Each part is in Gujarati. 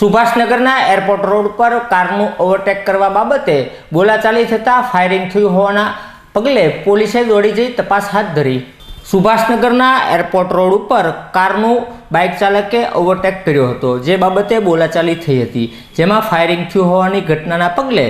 સુભાષનગરના એરપોર્ટ રોડ પર કારનું ઓવરટેક કરવા બાબતે બોલાચાલી થતાં ફાયરિંગ થયું હોવાના પગલે પોલીસે દોડી જઈ તપાસ હાથ ધરી. સુભાષનગરના એરપોર્ટ રોડ ઉપર કારનું બાઇક ચાલકે ઓવરટેક કર્યો હતો, જે બાબતે બોલાચાલી થઈ હતી, જેમાં ફાયરિંગ થયું હોવાની ઘટનાના પગલે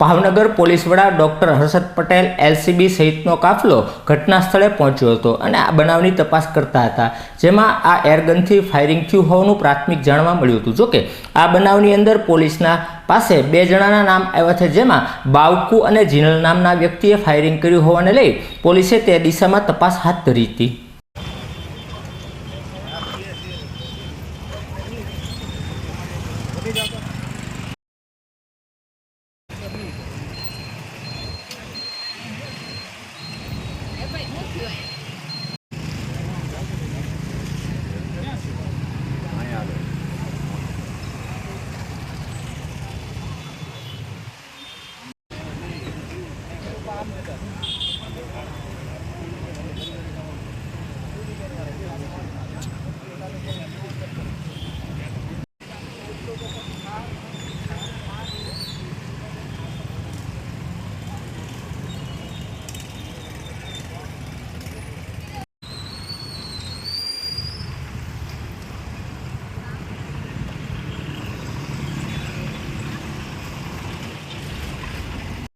ભાવનગર પોલીસ વડા ડૉક્ટર હર્ષદ પટેલ એલસીબી સહિતનો કાફલો ઘટના સ્થળે પહોંચ્યો હતો અને આ બનાવની તપાસ કરતા હતા જેમાં આ એરગનથી ફાયરિંગ થયું હોવાનું પ્રાથમિક જાણવા મળ્યું હતું જોકે આ બનાવની અંદર પોલીસના પાસે બે જણાના નામ આવ્યા છે, જેમાં બાવકુ અને જીનલ નામના વ્યક્તિએ ફાયરિંગ કર્યું હોવાને લઈ પોલીસે તે દિશામાં તપાસ હાથ ધરી હતી you. 对。